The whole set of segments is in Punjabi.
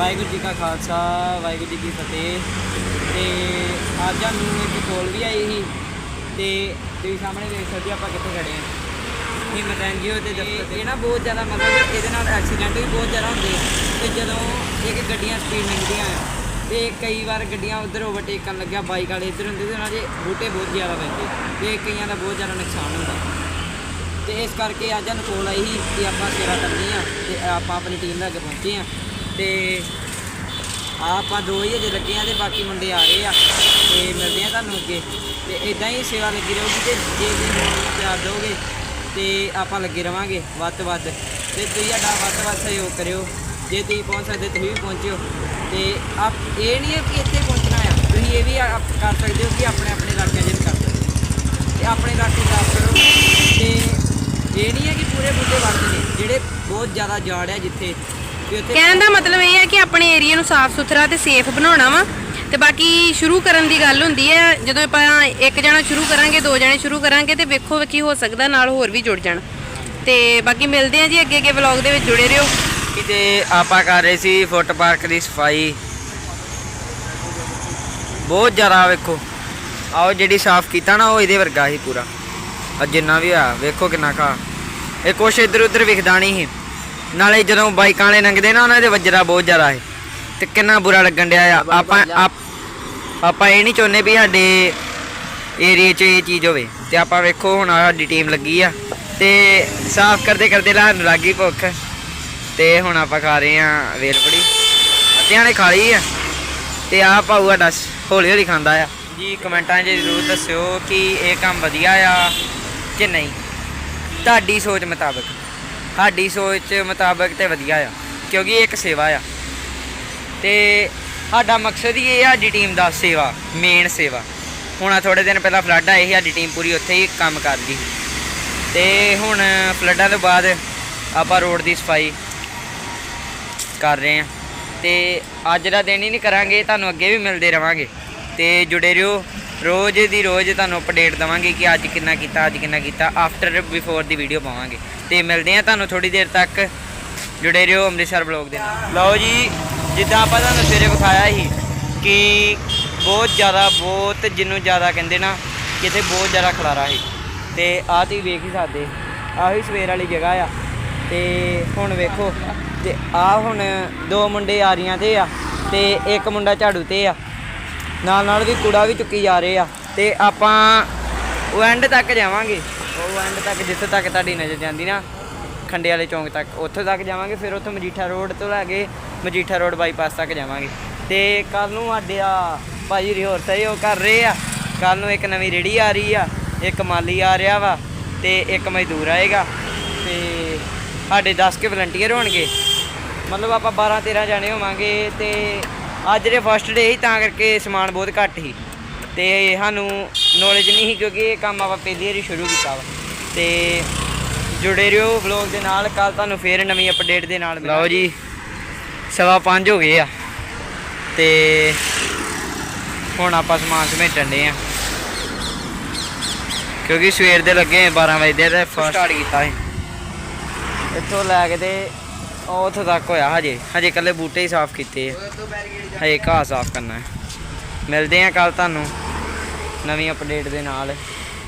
ਵਾਹਿਗੁਰੂ ਜੀ ਕਾ ਖਾਲਸਾ ਵਾਹਿਗੁਰੂ ਜੀ ਕੀ ਫਤਿਹ। ਤੇ ਅੱਜ ਸਾਨੂੰ ਇੱਕ ਕੋਲ ਵੀ ਆਈ ਸੀ ਤੇ ਤੁਸੀਂ ਸਾਹਮਣੇ ਦੇਖ ਸਕਦੇ ਆਪਾਂ ਕਿੱਥੇ ਖੜੇ ਹਾਂ। ਹਿੰਮਤ ਐਨਜੀਓ ਦੇ ਦਫ਼ਤਰ ਤੇ। ਇਹ ਨਾ ਬਹੁਤ ਜ਼ਿਆਦਾ ਮਤਲਬ ਇਹਦੇ ਨਾਲ ਐਕਸੀਡੈਂਟ ਵੀ ਬਹੁਤ ਜ਼ਿਆਦਾ ਹੁੰਦੇ ਤੇ ਜਦੋਂ ਇੱਕ ਗੱਡੀਆਂ ਸਪੀਡ ਲੰਘਦੀਆਂ ਆ ਤੇ ਕਈ ਵਾਰ ਗੱਡੀਆਂ ਉਧਰ ਓਵਰਟੇਕ ਕਰਨ ਲੱਗਿਆ ਬਾਈਕ ਵਾਲੇ ਇੱਧਰ ਹੁੰਦੇ ਤੇ ਉਹਨਾਂ ਦੇ ਬੂਟੇ ਬਹੁਤ ਜ਼ਿਆਦਾ ਪੈਂਦੇ ਤੇ ਕਈਆਂ ਦਾ ਬਹੁਤ ਜ਼ਿਆਦਾ ਨੁਕਸਾਨ ਹੁੰਦਾ। ਤੇ ਇਸ ਕਰਕੇ ਅੱਜ ਸਾਨੂੰ ਕੋਲ ਆਈ ਸੀ ਕਿ ਆਪਾਂ ਸੇਵਾ ਕਰਨੀ ਆ ਤੇ ਆਪਾਂ ਆਪਣੀ ਟੀਮ ਲੈ ਕੇ ਪਹੁੰਚੇ ਆ। ਤੇ ਆਪਾਂ ਦੋ ਹੀ ਅਜੇ ਲੱਗੇ ਆ ਤੇ ਬਾਕੀ ਮੁੰਡੇ ਆ ਰਹੇ ਆ ਤੇ ਮਿਲਦੇ ਆ ਤੁਹਾਨੂੰ ਅੱਗੇ। ਤੇ ਇਦਾਂ ਹੀ ਸੇਵਾ ਲੱਗੀ ਰਹੂਗੀ ਤੇ ਜੇ ਤੁਸੀਂ ਮੈਨੂੰ ਪਿਆਰ ਦਿਓਗੇ ਤੇ ਆਪਾਂ ਲੱਗੇ ਰਵਾਂਗੇ ਵੱਧ ਤੋਂ ਵੱਧ। ਤੇ ਤੁਸੀਂ ਸਾਡਾ ਵੱਧ ਤੋਂ ਵੱਧ ਸਹਿਯੋਗ ਕਰਿਓ। ਜੇ ਤੁਸੀਂ ਪਹੁੰਚ ਸਕਦੇ ਤੁਸੀਂ ਵੀ ਪਹੁੰਚਿਓ। ਤੇ ਆਪ ਇਹ ਨਹੀਂ ਹੈ ਕਿ ਇੱਥੇ ਪਹੁੰਚਣਾ ਆ। ਤੁਸੀਂ ਇਹ ਵੀ ਕਰ ਸਕਦੇ ਹੋ ਕਿ ਆਪਣੇ ਆਪਣੇ ਇਲਾਕੇ 'ਚ ਕਰ ਸਕਦੇ ਹੋ। ਤੇ ਆਪਣੇ ਇਲਾਕੇ ਸਾਫ਼ ਕਰੋ। ਤੇ ਇਹ ਨਹੀਂ ਹੈ ਕਿ ਪੂਰੇ ਬੂਟੇ ਵੱਢਦੇ ਨੇ ਜਿਹੜੇ ਬਹੁਤ ਜ਼ਿਆਦਾ ਜਾੜ ਆ ਜਿੱਥੇ ਕਹਿਣ ਦਾ ਮਤਲਬ ਇਹ ਹੈ ਕਿ ਆਪਣੇ ਏਰੀਆ ਨੂੰ ਸਾਫ਼ ਸੁਥਰਾ ਤੇ ਸੇਫ ਬਣਾਉਣਾ ਵਾ ਤੇ ਬਾਕੀ ਸ਼ੁਰੂ ਕਰਨ ਦੀ ਗੱਲ ਹੁੰਦੀ ਹੈ ਜਦੋਂ ਆਪਾਂ ਇੱਕ ਜਣਾ ਸ਼ੁਰੂ ਕਰਾਂਗੇ ਦੋ ਜਣੇ ਸ਼ੁਰੂ ਕਰਾਂਗੇ ਤੇ ਵੇਖੋ ਕੀ ਹੋ ਸਕਦਾ ਨਾਲ ਹੋਰ ਵੀ ਜੁੜ ਜਾਣ। ਤੇ ਬਾਕੀ ਮਿਲਦੇ ਆ ਜੀ ਅੱਗੇ ਅੱਗੇ ਵਲੌਗ ਦੇ ਵਿੱਚ ਜੁੜੇ ਰਹੋ। ਤੇ ਆਪਾਂ ਕਰ ਰਹੇ ਸੀ ਫੁੱਟ ਪਾਰਕ ਦੀ ਸਫ਼ਾਈ। ਬਹੁਤ ਜ਼ਿਆਦਾ ਵੇਖੋ। ਆਓ ਜਿਹੜੀ ਸਾਫ਼ ਕੀਤਾ ਨਾ ਉਹ ਇਹਦੇ ਵਰਗਾ ਸੀ ਪੂਰਾ। ਆ ਜਿੰਨਾ ਵੀ ਆ ਵੇਖੋ ਕਿੰਨਾ ਕਾ ਇਹ ਕੁਛ ਇੱਧਰ ਉੱਧਰ ਵਿਖਦਾ ਨਹੀਂ ਸੀ। ਨਾਲੇ ਜਦੋਂ ਬਾਈਕਾਂ ਵਾਲੇ ਲੰਘਦੇ ਨਾ ਉਹਨਾਂ ਦੇ ਵੱਜਰਾ ਬਹੁਤ ਜ਼ਿਆਦਾ ਹੈ ਤੇ ਕਿੰਨਾ ਬੁਰਾ ਲੱਗਣ ਡਿਆ ਆ। ਆਪਾਂ ਆਪ- ਇਹ ਨਹੀਂ ਚਾਹੁੰਦੇ ਵੀ ਸਾਡੇ ਏਰੀਏ 'ਚ ਇਹ ਚੀਜ਼ ਹੋਵੇ। ਤੇ ਆਪਾਂ ਵੇਖੋ ਹੁਣ ਸਾਡੀ ਟੀਮ ਲੱਗੀ ਆ। ਤੇ ਸਾਫ਼ ਕਰਦੇ ਕਰਦੇ ਲਾਹਨ ਲੱਗੀ ਭੁੱਖ। ਤੇ ਹੁਣ ਆਪਾਂ ਖਾ ਰਹੇ ਆ ਵੇਲਪੜੀ ਅੱਧਿਆਂ ਨੇ ਖਾ ਲਈ ਆ। ਤੇ ਆਹ ਭਾਊ ਸਾਡਾ ਹੌਲੀ ਹੌਲੀ ਖਾਂਦਾ ਆ। ਜੀ ਕਮੈਂਟਾਂ 'ਚ ਜ਼ਰੂਰ ਦੱਸਿਓ ਕਿ ਇਹ ਕੰਮ ਵਧੀਆ ਆ ਕਿ ਨਹੀਂ। ਤੁਹਾਡੀ ਸੋਚ ਮੁਤਾਬਕ। ਸਾਡੀ ਸੋਚ ਮੁਤਾਬਕ ਤੇ ਵਧੀਆ ਆ, ਕਿਉਂਕਿ ਇਹ ਇੱਕ ਸੇਵਾ ਆ। ਤੇ ਸਾਡਾ ਮਕਸਦ ਹੀ ਇਹ ਆ, ਸਾਡੀ ਟੀਮ ਦਾ ਸੇਵਾ ਮੇਨ ਸੇਵਾ। ਹੁਣ ਆ ਥੋੜੇ ਦਿਨ ਪਹਿਲਾਂ ਫਲੱਡ ਆਏ ਸੀ, ਸਾਡੀ ਟੀਮ ਪੂਰੀ ਉੱਥੇ ਹੀ ਕੰਮ ਕਰਦੀ ਤੇ ਹੁਣ ਫਲੱਡਾਂ ਤੋਂ ਬਾਅਦ ਆਪਾਂ ਰੋਡ ਦੀ ਸਫ਼ਾਈ ਕਰ ਰਹੇ ਹਾਂ ਤੇ ਅੱਜ ਦਾ ਦਿਨ ਹੀ ਨਹੀਂ ਕਰਾਂਗੇ, ਤੁਹਾਨੂੰ ਅੱਗੇ ਵੀ ਮਿਲਦੇ ਰਵਾਂਗੇ। ਤੇ ਜੁੜੇ ਰਹੋ। ਰੋਜ਼ ਦੀ ਰੋਜ਼ ਤੁਹਾਨੂੰ ਅਪਡੇਟ ਦਵਾਂਗੇ ਕਿ ਅੱਜ ਕਿੰਨਾ ਕੀਤਾ, ਅੱਜ ਕਿੰਨਾ ਕੀਤਾ ਆਫਟਰ ਬਿਫੋਰ ਦੀ ਵੀਡੀਓ ਪਾਵਾਂਗੇ। ਤੇ ਮਿਲਦੇ ਹਾਂ ਤੁਹਾਨੂੰ ਥੋੜੀ ਦੇਰ ਤੱਕ। ਜੁੜੇ ਰਹੋ ਅੰਮ੍ਰਿਤਸਰ ਬਲੌਗ ਦੇ ਨਾਲ। ਲਓ ਜੀ, ਜਿੱਦਾਂ ਆਪਾਂ ਤੁਹਾਨੂੰ ਸਵੇਰੇ ਵਿਖਾਇਆ ਸੀ ਕਿ ਬਹੁਤ ਜ਼ਿਆਦਾ, ਬਹੁਤ ਜਿਹਨੂੰ ਜ਼ਿਆਦਾ ਕਹਿੰਦੇ ਨਾ ਕਿਤੇ ਬਹੁਤ ਜ਼ਿਆਦਾ ਖਲਾਰਾ ਸੀ। ਤੇ ਆਹ ਤੁਸੀਂ ਵੇਖ ਹੀ ਸਕਦੇ, ਆਹੀ ਸਵੇਰ ਵਾਲੀ ਜਗ੍ਹਾ ਆ। ਤੇ ਹੁਣ ਵੇਖੋ, ਤੇ ਆ ਹੁਣ ਦੋ ਮੁੰਡੇ ਆਰੀਆਂ ਤੇ ਆ, ਤੇ ਇੱਕ ਮੁੰਡਾ ਝਾੜੂ ਤੇ ਆ। ਨਾਲ ਨਾਲ ਵੀ ਕੂੜਾ ਵੀ ਚੁੱਕੀ ਜਾ ਰਹੇ ਆ। ਤੇ ਆਪਾਂ ਉਹ ਐਂਡ ਤੱਕ ਜਾਵਾਂਗੇ। ਉਹ ਐਂਡ ਤੱਕ ਜਿੱਥੇ ਤੱਕ ਤੁਹਾਡੀ ਨਜ਼ਰ ਜਾਂਦੀ ਨਾ, ਖੰਡੇ ਵਾਲੇ ਚੌਂਕ ਤੱਕ, ਉੱਥੇ ਤੱਕ ਜਾਵਾਂਗੇ, ਫਿਰ ਉੱਥੋਂ ਮਜੀਠਾ ਰੋਡ ਤੋਂ ਲੈ ਕੇ ਮਜੀਠਾ ਰੋਡ ਬਾਈਪਾਸ ਤੱਕ ਜਾਵਾਂਗੇ। ਤੇ ਕੱਲ ਨੂੰ ਸਾਡੇ ਆ ਭਾਜੀ ਰਿਹੋਰ ਸਹੀ ਉਹ ਕਰ ਰਹੇ ਆ। ਕੱਲ ਨੂੰ ਇੱਕ ਨਵੀਂ ਰੇੜੀ ਆ ਰਹੀ ਆ, ਇੱਕ ਮਾਲੀ ਆ ਰਿਹਾ ਵਾ, ਤੇ ਇੱਕ ਮਜ਼ਦੂਰ ਆਏਗਾ। ਤੇ ਸਾਡੇ 10 ਕੇ ਵਲੰਟੀਅਰ ਹੋਣਗੇ। ਮਤਲਬ ਆਪਾਂ 12 13 ਜਾਣੇ ਹੋਵਾਂਗੇ ਤੇ ਅੱਜ ਦੇ ਫਸਟ ਡੇ ਹੀ ਤਾਂ ਕਰਕੇ ਸਮਾਨ ਬਹੁਤ ਘੱਟ ਸੀ। ਤੇ ਸਾਨੂੰ ਨੌਲੇਜ ਨਹੀਂ ਸੀ ਕਿਉਂਕਿ ਇਹ ਕੰਮ ਆਪਾਂ ਪਹਿਲੀ ਵਾਰੀ ਸ਼ੁਰੂ ਕੀਤਾ ਵਾ। ਤੇ ਜੁੜੇ ਰਹੋ ਵਲੌਗ ਦੇ ਨਾਲ ਕੱਲ ਤੁਹਾਨੂੰ ਫੇਰ ਨਵੀਂ ਅਪਡੇਟ ਦੇ ਨਾਲ ਲਓ ਜੀ ਸਵਾ ਪੰਜ ਹੋ ਗਏ ਆ। ਤੇ ਹੁਣ ਆਪਾਂ ਸਮਾਨ ਸਮੇਟਣ ਦੇ ਆ। ਕਿਉਂਕਿ ਸਵੇਰ ਦੇ ਲੱਗੇ 12 ਵਜੇ ਦੇ ਤੇ ਫਸਟ ਸਟਾਰਟ ਕੀਤਾ ਸੀ। ਇੱਥੋਂ ਲੈ ਕੇ ਤੇ ਉਹ ਉੱਥੋਂ ਤੱਕ ਹੋਇਆ ਹਜੇ। ਹਜੇ ਇਕੱਲੇ ਬੂਟੇ ਹੀ ਸਾਫ਼ ਕੀਤੇ ਆ। ਹਜੇ ਘਾਹ ਸਾਫ਼ ਕਰਨਾ ਹੈ। ਮਿਲਦੇ ਆ ਕੱਲ ਤੁਹਾਨੂੰ ਨਵੀਂ ਅਪਡੇਟ ਦੇ ਨਾਲ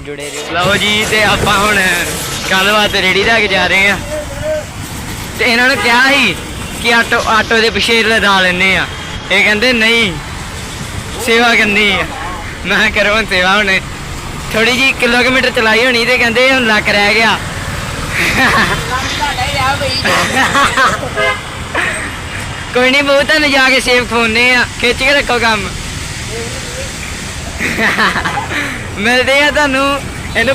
ਜੁੜੇ ਰਹੋ। ਲਓ ਜੀ, ਤੇ ਆਪਾਂ ਹੁਣ ਕੱਲ ਵਾਸਤੇ ਰੇੜੀ ਲੈ ਕੇ ਜਾ ਰਹੇ ਆ ਤੇ ਇਹਨਾਂ ਨੂੰ ਕਿਹਾ ਸੀ ਕਿ ਆਟੋ ਆਟੋ ਦੇ ਪਿੱਛੇ ਲਦਾ ਲੈਨੇ ਆ ਇਹ ਕਹਿੰਦੇ, ਨਹੀਂ, ਸੇਵਾ ਕਰਨੀ ਆ। ਮੈਂ ਕਿਹਾ, ਕਰੋ ਹੁਣ ਸੇਵਾ ਹੁਣ। ਥੋੜੀ ਜੀ ਕਿਲੋਮੀਟਰ ਚਲਾਈ ਹੋਣੀ ਤੇ ਕਹਿੰਦੇ ਹੁਣ ਲੱਕ ਰਹਿ ਗਿਆ। ਕੋਈ ਨਹੀਂ ਬਹੁਤ ਤੁਹਾਨੂੰ ਜਾ ਕੇ ਸੇਵ ਖਵਾਉਨੇ ਆ ਖਿੱਚ ਕੇ ਰੱਖੋ ਕੰਮ। ਮਿਲਦੇ ਆ ਤੁਹਾਨੂੰ। ਇਹਨੂੰ